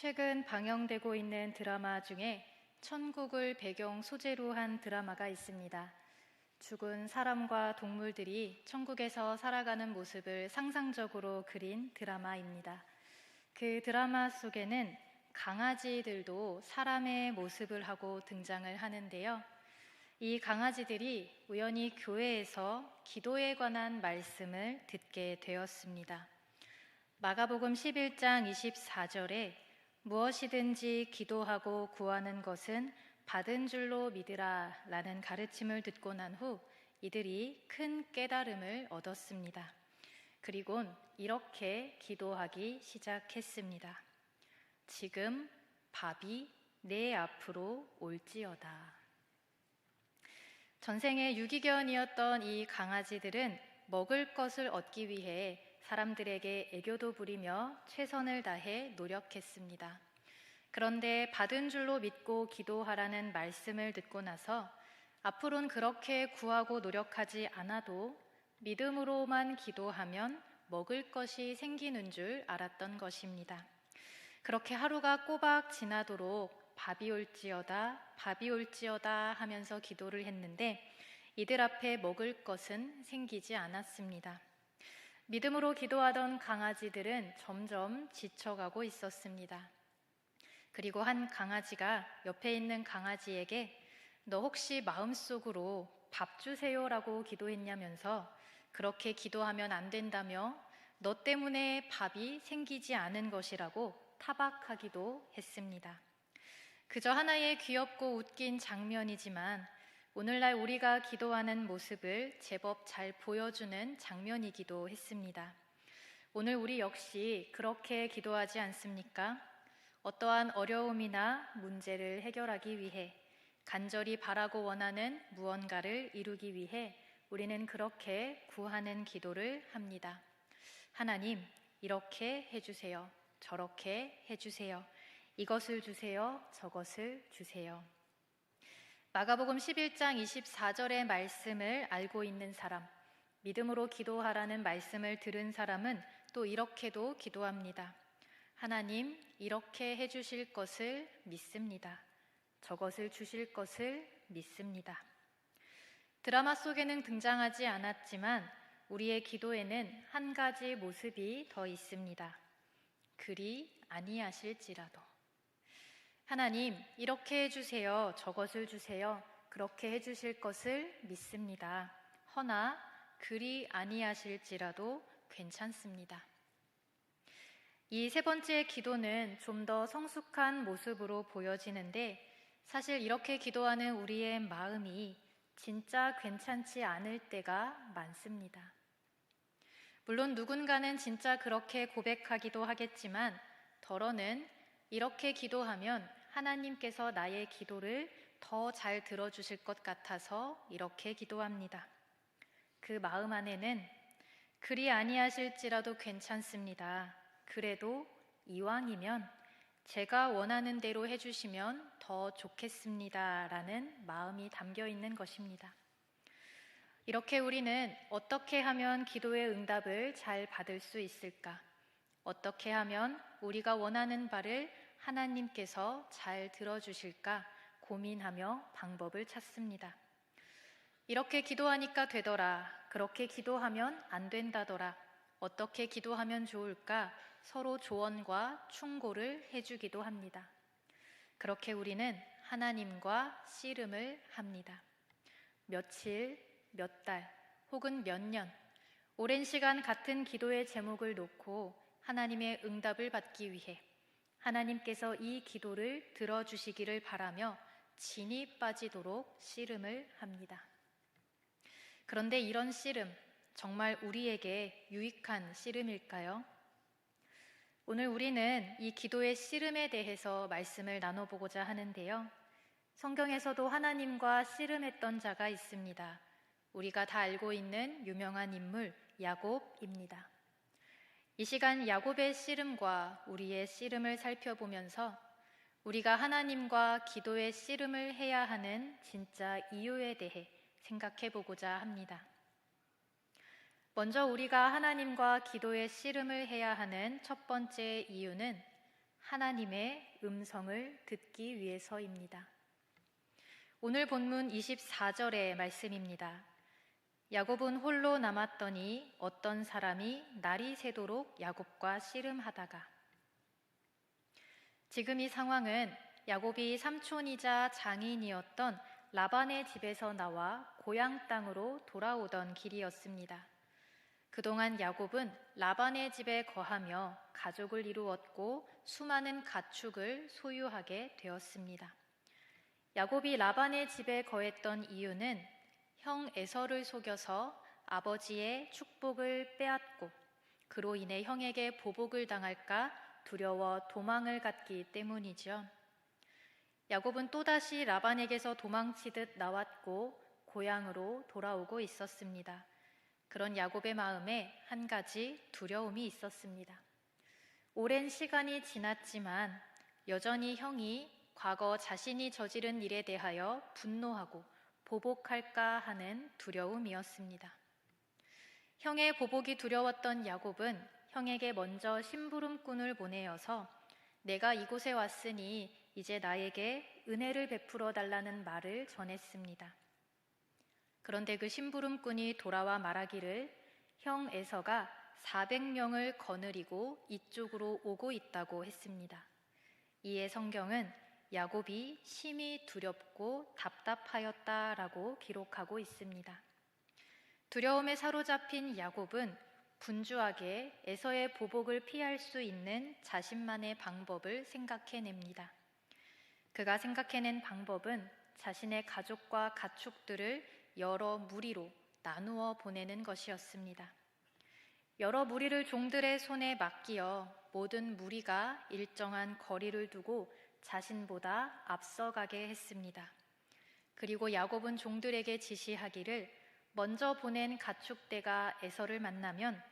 최근 방영되고 있는 드라마 중에 천국을 배경 소재로 한 드라마가 있습니다. 죽은 사람과 동물들이 천국에서 살아가는 모습을 상상적으로 그린 드라마입니다. 그 드라마 속에는 강아지들도 사람의 모습을 하고 등장을 하는데요. 이 강아지들이 우연히 교회에서 기도에 관한 말씀을 듣게 되었습니다. 마가복음 11장 24절에 무엇이든지 기도하고 구하는 것은 받은 줄로 믿으라 라는 가르침을 듣고 난 후 이들이 큰 깨달음을 얻었습니다. 그리곤 이렇게 기도하기 시작했습니다. 지금 밥이 내 앞으로 올지어다. 전생에 유기견이었던 이 강아지들은 먹을 것을 얻기 위해 사람들에게 애교도 부리며 최선을 다해 노력했습니다. 그런데 받은 줄로 믿고 기도하라는 말씀을 듣고 나서 앞으론 그렇게 구하고 노력하지 않아도 믿음으로만 기도하면 먹을 것이 생기는 줄 알았던 것입니다. 그렇게 하루가 꼬박 지나도록 밥이 올지어다, 밥이 올지어다 하면서 기도를 했는데 이들 앞에 먹을 것은 생기지 않았습니다. 믿음으로 기도하던 강아지들은 점점 지쳐가고 있었습니다. 그리고 한 강아지가 옆에 있는 강아지에게 너 혹시 마음속으로 밥 주세요라고 기도했냐면서 그렇게 기도하면 안 된다며 너 때문에 밥이 생기지 않은 것이라고 타박하기도 했습니다. 그저 하나의 귀엽고 웃긴 장면이지만 오늘날 우리가 기도하는 모습을 제법 잘 보여주는 장면이기도 했습니다. 오늘 우리 역시 그렇게 기도하지 않습니까? 어떠한 어려움이나 문제를 해결하기 위해 간절히 바라고 원하는 무언가를 이루기 위해 우리는 그렇게 구하는 기도를 합니다. 하나님, 이렇게 해주세요. 저렇게 해주세요. 이것을 주세요. 저것을 주세요. 마가복음 11장 24절의 말씀을 알고 있는 사람, 믿음으로 기도하라는 말씀을 들은 사람은 또 이렇게도 기도합니다. 하나님, 이렇게 해주실 것을 믿습니다. 저것을 주실 것을 믿습니다. 드라마 속에는 등장하지 않았지만 우리의 기도에는 한 가지 모습이 더 있습니다. 그리 아니하실지라도. 하나님, 이렇게 해주세요. 저것을 주세요. 그렇게 해주실 것을 믿습니다. 허나 그리 아니하실지라도 괜찮습니다. 이 세 번째 기도는 좀 더 성숙한 모습으로 보여지는데 사실 이렇게 기도하는 우리의 마음이 진짜 괜찮지 않을 때가 많습니다. 물론 누군가는 진짜 그렇게 고백하기도 하겠지만 덜어는 이렇게 기도하면 하나님께서 나의 기도를 더 잘 들어주실 것 같아서 이렇게 기도합니다. 그 마음 안에는 그리 아니하실지라도 괜찮습니다. 그래도 이왕이면 제가 원하는 대로 해주시면 더 좋겠습니다. 라는 마음이 담겨 있는 것입니다. 이렇게 우리는 어떻게 하면 기도의 응답을 잘 받을 수 있을까? 어떻게 하면 우리가 원하는 바를 하나님께서 잘 들어주실까 고민하며 방법을 찾습니다. 이렇게 기도하니까 되더라. 그렇게 기도하면 안 된다더라. 어떻게 기도하면 좋을까? 서로 조언과 충고를 해주기도 합니다. 그렇게 우리는 하나님과 씨름을 합니다. 며칠, 몇 달, 혹은 몇 년, 오랜 시간 같은 기도의 제목을 놓고 하나님의 응답을 받기 위해 하나님께서 이 기도를 들어주시기를 바라며 진이 빠지도록 씨름을 합니다. 그런데 이런 씨름, 정말 우리에게 유익한 씨름일까요? 오늘 우리는 이 기도의 씨름에 대해서 말씀을 나눠보고자 하는데요. 성경에서도 하나님과 씨름했던 자가 있습니다. 우리가 다 알고 있는 유명한 인물 야곱입니다. 이 시간 야곱의 씨름과 우리의 씨름을 살펴보면서 우리가 하나님과 기도의 씨름을 해야 하는 진짜 이유에 대해 생각해 보고자 합니다. 먼저 우리가 하나님과 기도의 씨름을 해야 하는 첫 번째 이유는 하나님의 음성을 듣기 위해서입니다. 오늘 본문 24절의 말씀입니다. 야곱은 홀로 남았더니 어떤 사람이 날이 새도록 야곱과 씨름하다가 지금 이 상황은 야곱이 삼촌이자 장인이었던 라반의 집에서 나와 고향 땅으로 돌아오던 길이었습니다. 그동안 야곱은 라반의 집에 거하며 가족을 이루었고 수많은 가축을 소유하게 되었습니다. 야곱이 라반의 집에 거했던 이유는 형 에서를 속여서 아버지의 축복을 빼앗고 그로 인해 형에게 보복을 당할까 두려워 도망을 갔기 때문이죠. 야곱은 또다시 라반에게서 도망치듯 나왔고 고향으로 돌아오고 있었습니다. 그런 야곱의 마음에 한 가지 두려움이 있었습니다. 오랜 시간이 지났지만 여전히 형이 과거 자신이 저지른 일에 대하여 분노하고 보복할까 하는 두려움이었습니다. 형의 보복이 두려웠던 야곱은 형에게 먼저 심부름꾼을 보내어서 내가 이곳에 왔으니 이제 나에게 은혜를 베풀어 달라는 말을 전했습니다. 그런데 그 심부름꾼이 돌아와 말하기를 형 에서가 400명을 거느리고 이쪽으로 오고 있다고 했습니다. 이에 성경은 야곱이 심히 두렵고 답답하였다라고 기록하고 있습니다. 두려움에 사로잡힌 야곱은 분주하게 에서의 보복을 피할 수 있는 자신만의 방법을 생각해냅니다. 그가 생각해낸 방법은 자신의 가족과 가축들을 여러 무리로 나누어 보내는 것이었습니다. 여러 무리를 종들의 손에 맡기어 모든 무리가 일정한 거리를 두고 자신보다 앞서가게 했습니다. 그리고 야곱은 종들에게 지시하기를 먼저 보낸 가축대가 에서를 만나면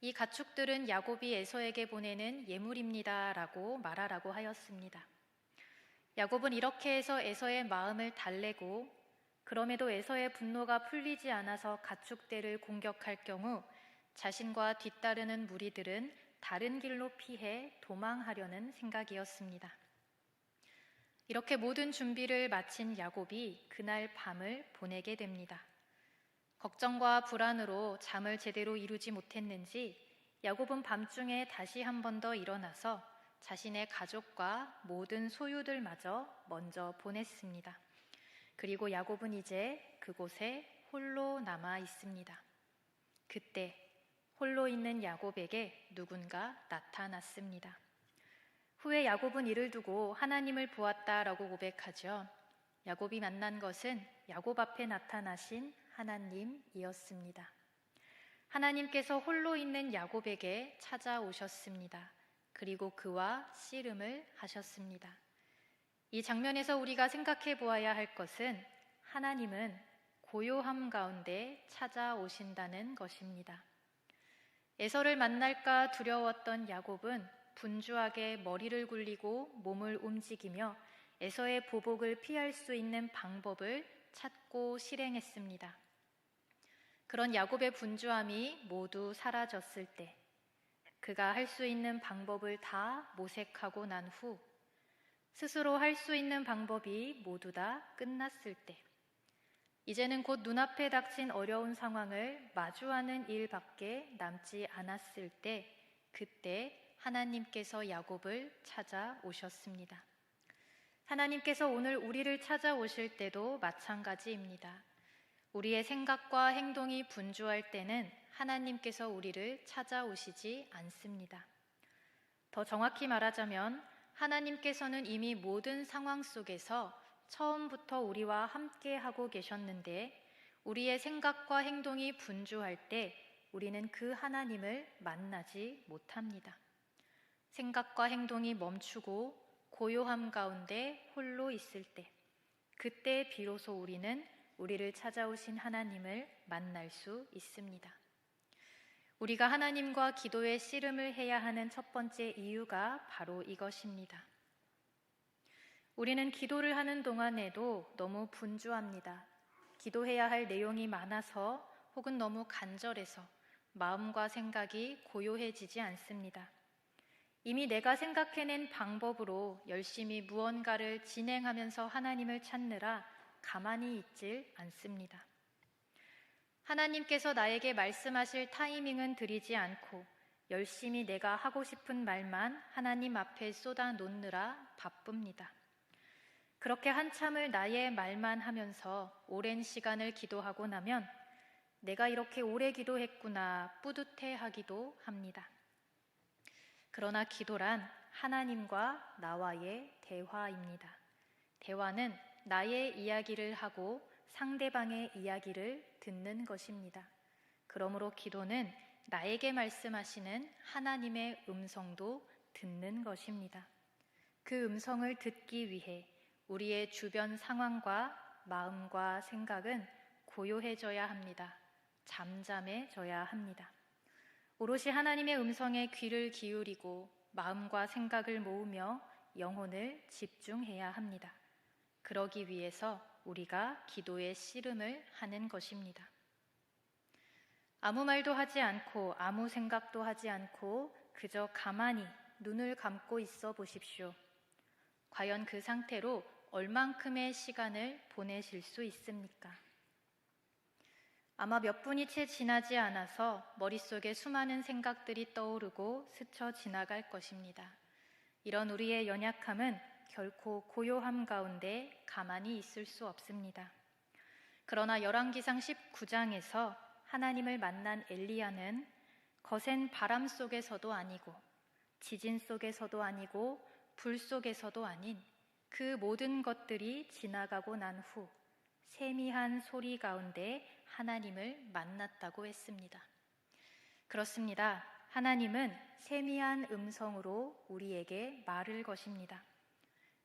이 가축들은 야곱이 에서에게 보내는 예물입니다라고 말하라고 하였습니다. 야곱은 이렇게 해서 에서의 마음을 달래고 그럼에도 에서의 분노가 풀리지 않아서 가축대를 공격할 경우 자신과 뒤따르는 무리들은 다른 길로 피해 도망하려는 생각이었습니다. 이렇게 모든 준비를 마친 야곱이 그날 밤을 보내게 됩니다. 걱정과 불안으로 잠을 제대로 이루지 못했는지 야곱은 밤중에 다시 한 번 더 일어나서 자신의 가족과 모든 소유들마저 먼저 보냈습니다. 그리고 야곱은 이제 그곳에 홀로 남아 있습니다. 그때 홀로 있는 야곱에게 누군가 나타났습니다. 후에 야곱은 이를 두고 하나님을 보았다라고 고백하죠. 야곱이 만난 것은 야곱 앞에 나타나신 하나님이었습니다. 하나님께서 홀로 있는 야곱에게 찾아오셨습니다. 그리고 그와 씨름을 하셨습니다. 이 장면에서 우리가 생각해 보아야 할 것은 하나님은 고요함 가운데 찾아오신다는 것입니다. 에서를 만날까 두려웠던 야곱은 분주하게 머리를 굴리고 몸을 움직이며 에서의 보복을 피할 수 있는 방법을 찾고 실행했습니다. 그런 야곱의 분주함이 모두 사라졌을 때 그가 할 수 있는 방법을 다 모색하고 난 후 스스로 할 수 있는 방법이 모두 다 끝났을 때 이제는 곧 눈앞에 닥친 어려운 상황을 마주하는 일밖에 남지 않았을 때 그때 하나님께서 야곱을 찾아오셨습니다. 하나님께서 오늘 우리를 찾아오실 때도 마찬가지입니다. 우리의 생각과 행동이 분주할 때는 하나님께서 우리를 찾아오시지 않습니다. 더 정확히 말하자면 하나님께서는 이미 모든 상황 속에서 처음부터 우리와 함께 하고 계셨는데 우리의 생각과 행동이 분주할 때 우리는 그 하나님을 만나지 못합니다. 생각과 행동이 멈추고 고요함 가운데 홀로 있을 때, 그때 비로소 우리는 우리를 찾아오신 하나님을 만날 수 있습니다. 우리가 하나님과 기도의 씨름을 해야 하는 첫 번째 이유가 바로 이것입니다. 우리는 기도를 하는 동안에도 너무 분주합니다. 기도해야 할 내용이 많아서 혹은 너무 간절해서 마음과 생각이 고요해지지 않습니다. 이미 내가 생각해낸 방법으로 열심히 무언가를 진행하면서 하나님을 찾느라 가만히 있질 않습니다. 하나님께서 나에게 말씀하실 타이밍은 드리지 않고 열심히 내가 하고 싶은 말만 하나님 앞에 쏟아 놓느라 바쁩니다. 그렇게 한참을 나의 말만 하면서 오랜 시간을 기도하고 나면 내가 이렇게 오래 기도했구나 뿌듯해 하기도 합니다. 그러나 기도란 하나님과 나와의 대화입니다. 대화는 나의 이야기를 하고 상대방의 이야기를 듣는 것입니다. 그러므로 기도는 나에게 말씀하시는 하나님의 음성도 듣는 것입니다. 그 음성을 듣기 위해 우리의 주변 상황과 마음과 생각은 고요해져야 합니다. 잠잠해져야 합니다. 오롯이 하나님의 음성에 귀를 기울이고 마음과 생각을 모으며 영혼을 집중해야 합니다. 그러기 위해서 우리가 기도의 씨름을 하는 것입니다. 아무 말도 하지 않고 아무 생각도 하지 않고 그저 가만히 눈을 감고 있어 보십시오. 과연 그 상태로 얼만큼의 시간을 보내실 수 있습니까? 아마 몇 분이 채 지나지 않아서 머릿속에 수많은 생각들이 떠오르고 스쳐 지나갈 것입니다. 이런 우리의 연약함은 결코 고요함 가운데 가만히 있을 수 없습니다. 그러나 열왕기상 19장에서 하나님을 만난 엘리야는 거센 바람 속에서도 아니고 지진 속에서도 아니고 불 속에서도 아닌 그 모든 것들이 지나가고 난 후 세미한 소리 가운데 하나님을 만났다고 했습니다. 그렇습니다. 하나님은 세미한 음성으로 우리에게 말을 것입니다.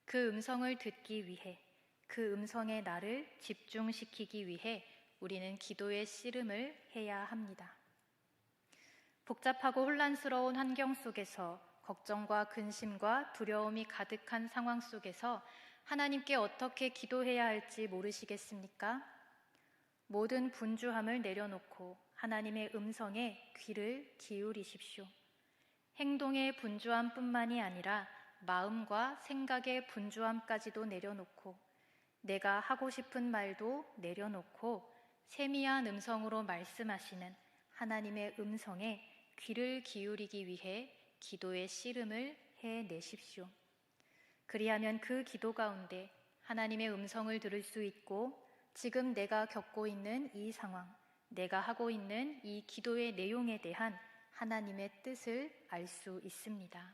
그 음성을 듣기 위해 그 음성에 나를 집중시키기 위해 우리는 기도의 씨름을 해야 합니다. 복잡하고 혼란스러운 환경 속에서 걱정과 근심과 두려움이 가득한 상황 속에서 하나님께 어떻게 기도해야 할지 모르시겠습니까? 모든 분주함을 내려놓고 하나님의 음성에 귀를 기울이십시오. 행동의 분주함뿐만이 아니라 마음과 생각의 분주함까지도 내려놓고 내가 하고 싶은 말도 내려놓고 세미한 음성으로 말씀하시는 하나님의 음성에 귀를 기울이기 위해 기도의 씨름을 해내십시오. 그리하면 그 기도 가운데 하나님의 음성을 들을 수 있고 지금 내가 겪고 있는 이 상황, 내가 하고 있는 이 기도의 내용에 대한 하나님의 뜻을 알 수 있습니다.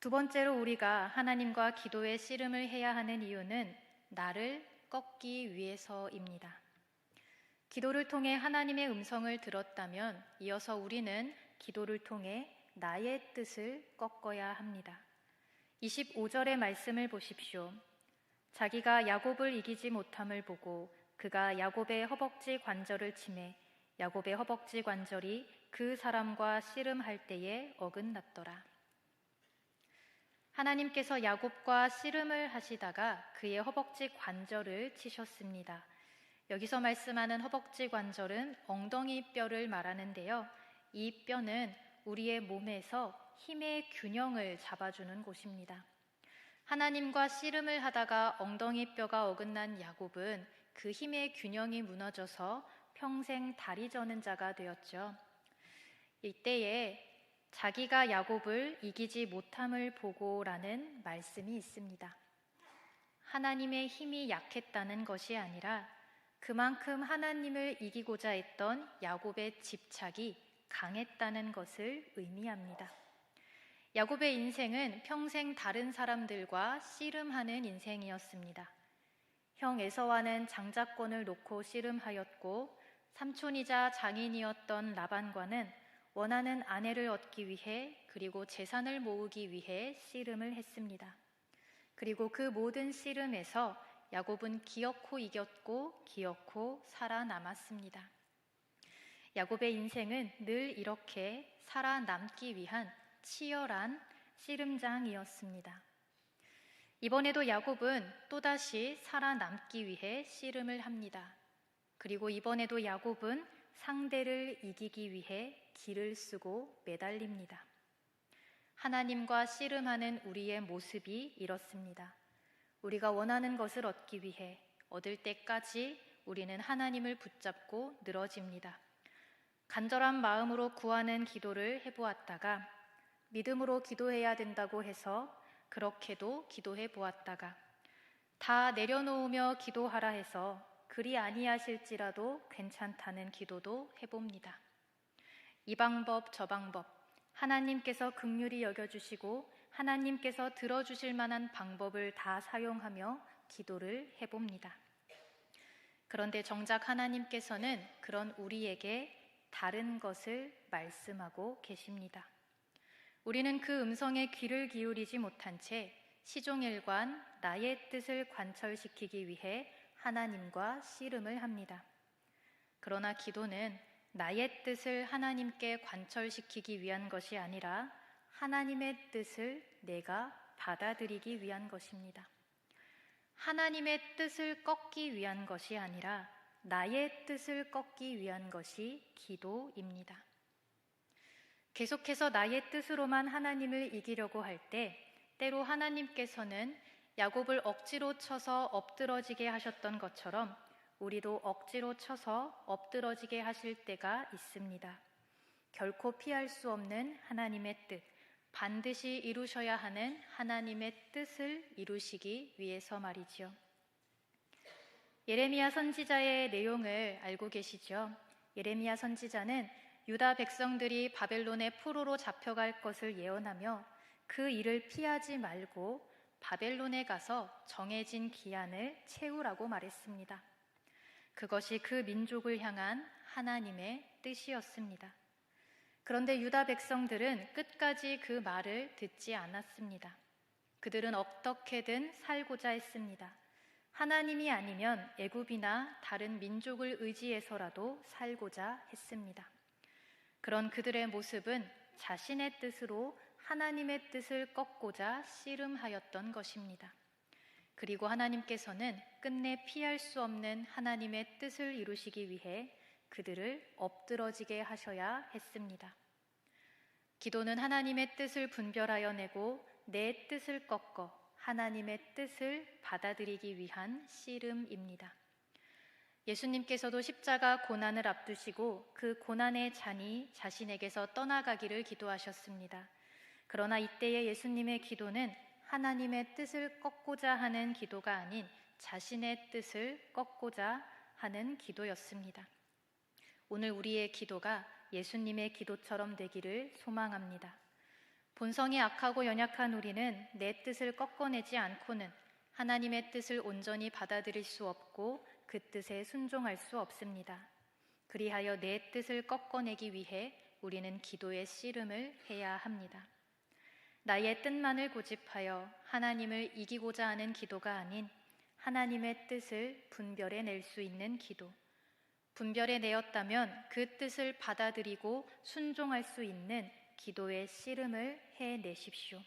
두 번째로 우리가 하나님과 기도의 씨름을 해야 하는 이유는 나를 꺾기 위해서입니다. 기도를 통해 하나님의 음성을 들었다면 이어서 우리는 기도를 통해 나의 뜻을 꺾어야 합니다. 25절의 말씀을 보십시오. 자기가 야곱을 이기지 못함을 보고 그가 야곱의 허벅지 관절을 치매 야곱의 허벅지 관절이 그 사람과 씨름할 때에 어긋났더라. 하나님께서 야곱과 씨름을 하시다가 그의 허벅지 관절을 치셨습니다. 여기서 말씀하는 허벅지 관절은 엉덩이 뼈를 말하는데요. 이 뼈는 우리의 몸에서 힘의 균형을 잡아주는 곳입니다. 하나님과 씨름을 하다가 엉덩이 뼈가 어긋난 야곱은 그 힘의 균형이 무너져서 평생 다리 저는 자가 되었죠. 이때에 자기가 야곱을 이기지 못함을 보고라는 말씀이 있습니다. 하나님의 힘이 약했다는 것이 아니라 그만큼 하나님을 이기고자 했던 야곱의 집착이 강했다는 것을 의미합니다. 야곱의 인생은 평생 다른 사람들과 씨름하는 인생이었습니다. 형 에서와는 장자권을 놓고 씨름하였고 삼촌이자 장인이었던 라반과는 원하는 아내를 얻기 위해 그리고 재산을 모으기 위해 씨름을 했습니다. 그리고 그 모든 씨름에서 야곱은 기어코 이겼고 기어코 살아남았습니다. 야곱의 인생은 늘 이렇게 살아남기 위한 치열한 씨름장이었습니다. 이번에도 야곱은 또다시 살아남기 위해 씨름을 합니다. 그리고 이번에도 야곱은 상대를 이기기 위해 길을 쓰고 매달립니다. 하나님과 씨름하는 우리의 모습이 이렇습니다. 우리가 원하는 것을 얻기 위해 얻을 때까지 우리는 하나님을 붙잡고 늘어집니다. 간절한 마음으로 구하는 기도를 해보았다가 믿음으로 기도해야 된다고 해서 그렇게도 기도해 보았다가 다 내려놓으며 기도하라 해서 그리 아니하실지라도 괜찮다는 기도도 해봅니다. 이 방법 저 방법 하나님께서 극률이 여겨주시고 하나님께서 들어주실 만한 방법을 다 사용하며 기도를 해봅니다. 그런데 정작 하나님께서는 그런 우리에게 다른 것을 말씀하고 계십니다. 우리는 그 음성에 귀를 기울이지 못한 채 시종일관 나의 뜻을 관철시키기 위해 하나님과 씨름을 합니다. 그러나 기도는 나의 뜻을 하나님께 관철시키기 위한 것이 아니라 하나님의 뜻을 내가 받아들이기 위한 것입니다. 하나님의 뜻을 꺾기 위한 것이 아니라 나의 뜻을 꺾기 위한 것이 기도입니다. 계속해서 나의 뜻으로만 하나님을 이기려고 할 때 때로 하나님께서는 야곱을 억지로 쳐서 엎드러지게 하셨던 것처럼 우리도 억지로 쳐서 엎드러지게 하실 때가 있습니다. 결코 피할 수 없는 하나님의 뜻, 반드시 이루셔야 하는 하나님의 뜻을 이루시기 위해서 말이지요. 예레미야 선지자의 내용을 알고 계시죠? 예레미야 선지자는 유다 백성들이 바벨론의 포로로 잡혀갈 것을 예언하며 그 일을 피하지 말고 바벨론에 가서 정해진 기한을 채우라고 말했습니다. 그것이 그 민족을 향한 하나님의 뜻이었습니다. 그런데 유다 백성들은 끝까지 그 말을 듣지 않았습니다. 그들은 어떻게든 살고자 했습니다. 하나님이 아니면 애굽이나 다른 민족을 의지해서라도 살고자 했습니다. 그런 그들의 모습은 자신의 뜻으로 하나님의 뜻을 꺾고자 씨름하였던 것입니다. 그리고 하나님께서는 끝내 피할 수 없는 하나님의 뜻을 이루시기 위해 그들을 엎드러지게 하셔야 했습니다. 기도는 하나님의 뜻을 분별하여 내고 내 뜻을 꺾어 하나님의 뜻을 받아들이기 위한 씨름입니다. 예수님께서도 십자가 고난을 앞두시고 그 고난의 잔이 자신에게서 떠나가기를 기도하셨습니다. 그러나 이때의 예수님의 기도는 하나님의 뜻을 꺾고자 하는 기도가 아닌 자신의 뜻을 꺾고자 하는 기도였습니다. 오늘 우리의 기도가 예수님의 기도처럼 되기를 소망합니다. 본성이 악하고 연약한 우리는 내 뜻을 꺾어내지 않고는 하나님의 뜻을 온전히 받아들일 수 없고 그 뜻에 순종할 수 없습니다. 그리하여 내 뜻을 꺾어내기 위해 우리는 기도의 씨름을 해야 합니다. 나의 뜻만을 고집하여 하나님을 이기고자 하는 기도가 아닌 하나님의 뜻을 분별해 낼 수 있는 기도. 분별해 내었다면 그 뜻을 받아들이고 순종할 수 있는 기도의 씨름을 해 내십시오.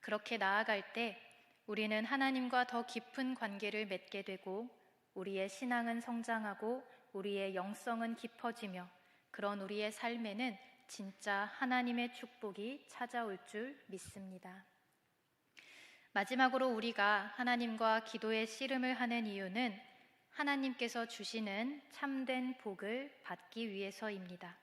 그렇게 나아갈 때 우리는 하나님과 더 깊은 관계를 맺게 되고 우리의 신앙은 성장하고 우리의 영성은 깊어지며 그런 우리의 삶에는 진짜 하나님의 축복이 찾아올 줄 믿습니다. 마지막으로 우리가 하나님과 기도의 씨름을 하는 이유는 하나님께서 주시는 참된 복을 받기 위해서입니다.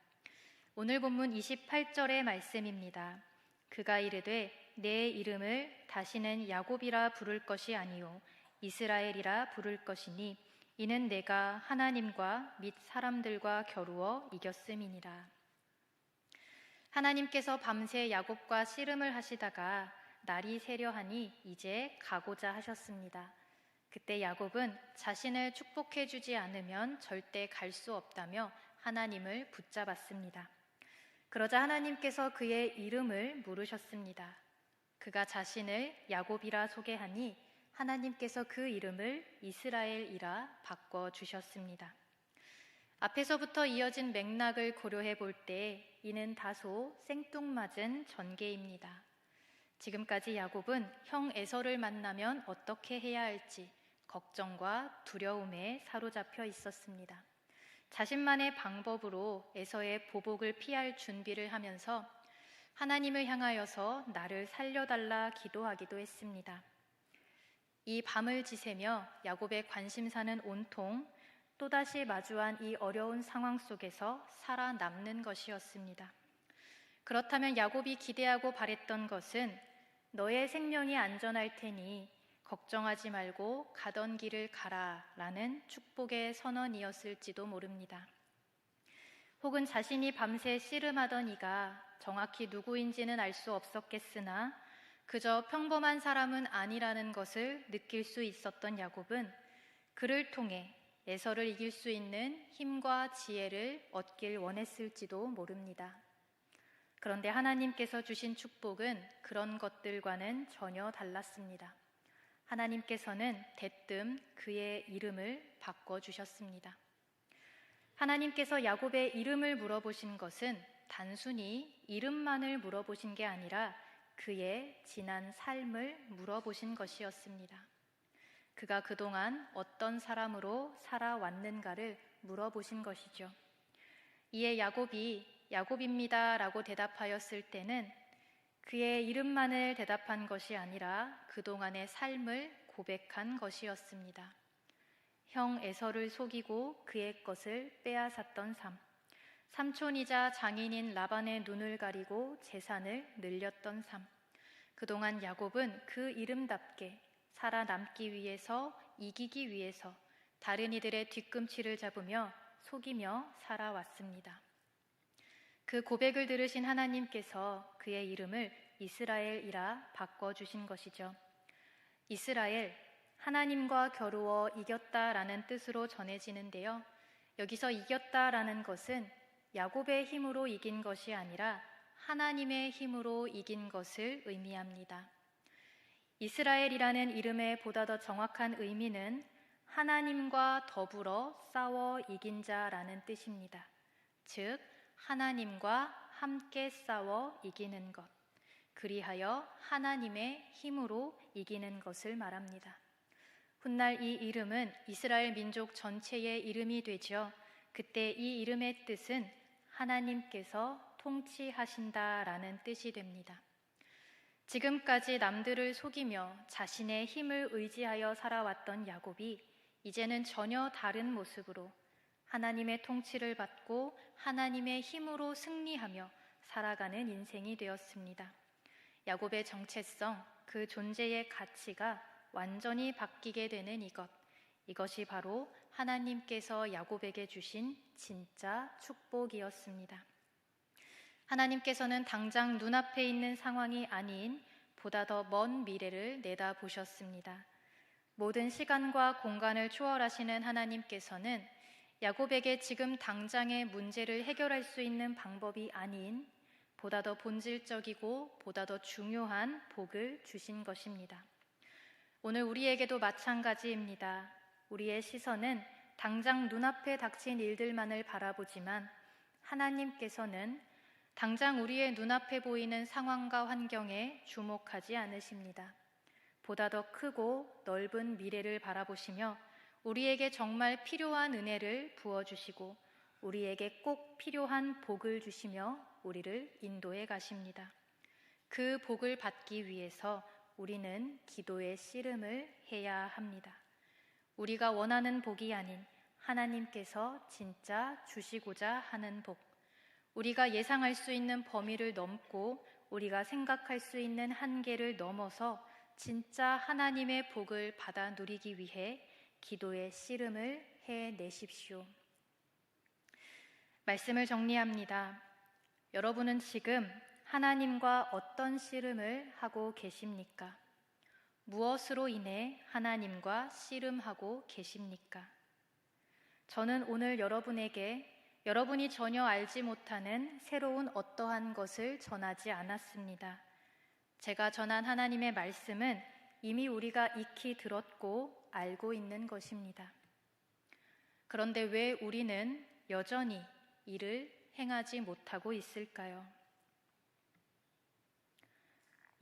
오늘 본문 28절의 말씀입니다. 그가 이르되 내 이름을 다시는 야곱이라 부를 것이 아니요 이스라엘이라 부를 것이니 이는 내가 하나님과 및 사람들과 겨루어 이겼음이니라. 하나님께서 밤새 야곱과 씨름을 하시다가 날이 새려하니 이제 가고자 하셨습니다. 그때 야곱은 자신을 축복해 주지 않으면 절대 갈 수 없다며 하나님을 붙잡았습니다. 그러자 하나님께서 그의 이름을 물으셨습니다. 그가 자신을 야곱이라 소개하니 하나님께서 그 이름을 이스라엘이라 바꿔 주셨습니다. 앞에서부터 이어진 맥락을 고려해 볼 때 이는 다소 생뚱맞은 전개입니다. 지금까지 야곱은 형 에서를 만나면 어떻게 해야 할지 걱정과 두려움에 사로잡혀 있었습니다. 자신만의 방법으로 에서의 보복을 피할 준비를 하면서 하나님을 향하여서 나를 살려달라 기도하기도 했습니다. 이 밤을 지새며 야곱의 관심사는 온통 또다시 마주한 이 어려운 상황 속에서 살아남는 것이었습니다. 그렇다면 야곱이 기대하고 바랬던 것은 너의 생명이 안전할 테니 걱정하지 말고 가던 길을 가라 라는 축복의 선언이었을지도 모릅니다. 혹은 자신이 밤새 씨름하던 이가 정확히 누구인지는 알 수 없었겠으나 그저 평범한 사람은 아니라는 것을 느낄 수 있었던 야곱은 그를 통해 에서를 이길 수 있는 힘과 지혜를 얻길 원했을지도 모릅니다. 그런데 하나님께서 주신 축복은 그런 것들과는 전혀 달랐습니다. 하나님께서는 대뜸 그의 이름을 바꿔 주셨습니다. 하나님께서 야곱의 이름을 물어보신 것은 단순히 이름만을 물어보신 게 아니라 그의 지난 삶을 물어보신 것이었습니다. 그가 그동안 어떤 사람으로 살아왔는가를 물어보신 것이죠. 이에 야곱이 야곱입니다 라고 대답하였을 때는 그의 이름만을 대답한 것이 아니라 그동안의 삶을 고백한 것이었습니다. 형 에서를 속이고 그의 것을 빼앗았던 삶. 삼촌이자 장인인 라반의 눈을 가리고 재산을 늘렸던 삶. 그동안 야곱은 그 이름답게 살아남기 위해서 이기기 위해서 다른 이들의 뒤꿈치를 잡으며 속이며 살아왔습니다. 그 고백을 들으신 하나님께서 그의 이름을 이스라엘이라 바꿔주신 것이죠. 이스라엘, 하나님과 겨루어 이겼다라는 뜻으로 전해지는데요. 여기서 이겼다라는 것은 야곱의 힘으로 이긴 것이 아니라 하나님의 힘으로 이긴 것을 의미합니다. 이스라엘이라는 이름의 보다 더 정확한 의미는 하나님과 더불어 싸워 이긴 자라는 뜻입니다. 즉, 하나님과 함께 싸워 이기는 것. 그리하여 하나님의 힘으로 이기는 것을 말합니다. 훗날 이 이름은 이스라엘 민족 전체의 이름이 되죠. 그때 이 이름의 뜻은 하나님께서 통치하신다라는 뜻이 됩니다. 지금까지 남들을 속이며 자신의 힘을 의지하여 살아왔던 야곱이 이제는 전혀 다른 모습으로 하나님의 통치를 받고 하나님의 힘으로 승리하며 살아가는 인생이 되었습니다. 야곱의 정체성, 그 존재의 가치가 완전히 바뀌게 되는 이것. 이것이 바로 하나님께서 야곱에게 주신 진짜 축복이었습니다. 하나님께서는 당장 눈앞에 있는 상황이 아닌 보다 더 먼 미래를 내다보셨습니다. 모든 시간과 공간을 초월하시는 하나님께서는 야곱에게 지금 당장의 문제를 해결할 수 있는 방법이 아닌 보다 더 본질적이고 보다 더 중요한 복을 주신 것입니다. 오늘 우리에게도 마찬가지입니다. 우리의 시선은 당장 눈앞에 닥친 일들만을 바라보지만 하나님께서는 당장 우리의 눈앞에 보이는 상황과 환경에 주목하지 않으십니다. 보다 더 크고 넓은 미래를 바라보시며 우리에게 정말 필요한 은혜를 부어주시고 우리에게 꼭 필요한 복을 주시며 우리를 인도해 가십니다. 그 복을 받기 위해서 우리는 기도의 씨름을 해야 합니다. 우리가 원하는 복이 아닌 하나님께서 진짜 주시고자 하는 복. 우리가 예상할 수 있는 범위를 넘고 우리가 생각할 수 있는 한계를 넘어서 진짜 하나님의 복을 받아 누리기 위해 기도의 씨름을 해 내십시오. 말씀을 정리합니다. 여러분은 지금 하나님과 어떤 씨름을 하고 계십니까? 무엇으로 인해 하나님과 씨름하고 계십니까? 저는 오늘 여러분에게 여러분이 전혀 알지 못하는 새로운 어떠한 것을 전하지 않았습니다. 제가 전한 하나님의 말씀은 이미 우리가 익히 들었고 알고 있는 것입니다. 그런데 왜 우리는 여전히 이를 행하지 못하고 있을까요?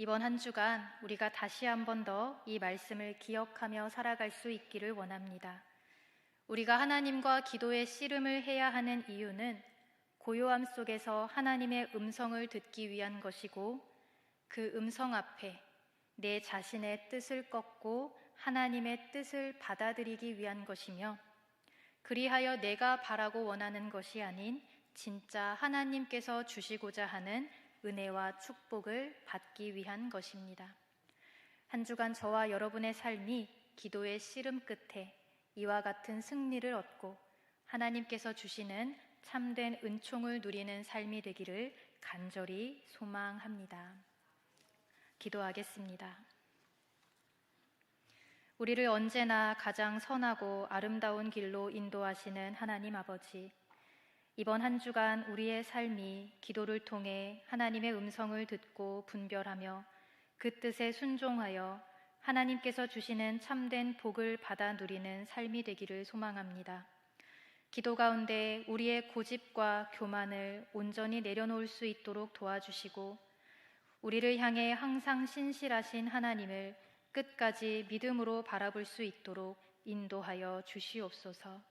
이번 한 주간 우리가 다시 한 번 더 이 말씀을 기억하며 살아갈 수 있기를 원합니다. 우리가 하나님과 기도의 씨름을 해야 하는 이유는 고요함 속에서 하나님의 음성을 듣기 위한 것이고 그 음성 앞에 내 자신의 뜻을 꺾고 하나님의 뜻을 받아들이기 위한 것이며 그리하여 내가 바라고 원하는 것이 아닌 진짜 하나님께서 주시고자 하는 은혜와 축복을 받기 위한 것입니다. 한 주간 저와 여러분의 삶이 기도의 씨름 끝에 이와 같은 승리를 얻고 하나님께서 주시는 참된 은총을 누리는 삶이 되기를 간절히 소망합니다. 기도하겠습니다. 우리를 언제나 가장 선하고 아름다운 길로 인도하시는 하나님 아버지, 이번 한 주간 우리의 삶이 기도를 통해 하나님의 음성을 듣고 분별하며 그 뜻에 순종하여 하나님께서 주시는 참된 복을 받아 누리는 삶이 되기를 소망합니다. 기도 가운데 우리의 고집과 교만을 온전히 내려놓을 수 있도록 도와주시고 우리를 향해 항상 신실하신 하나님을 끝까지 믿음으로 바라볼 수 있도록 인도하여 주시옵소서.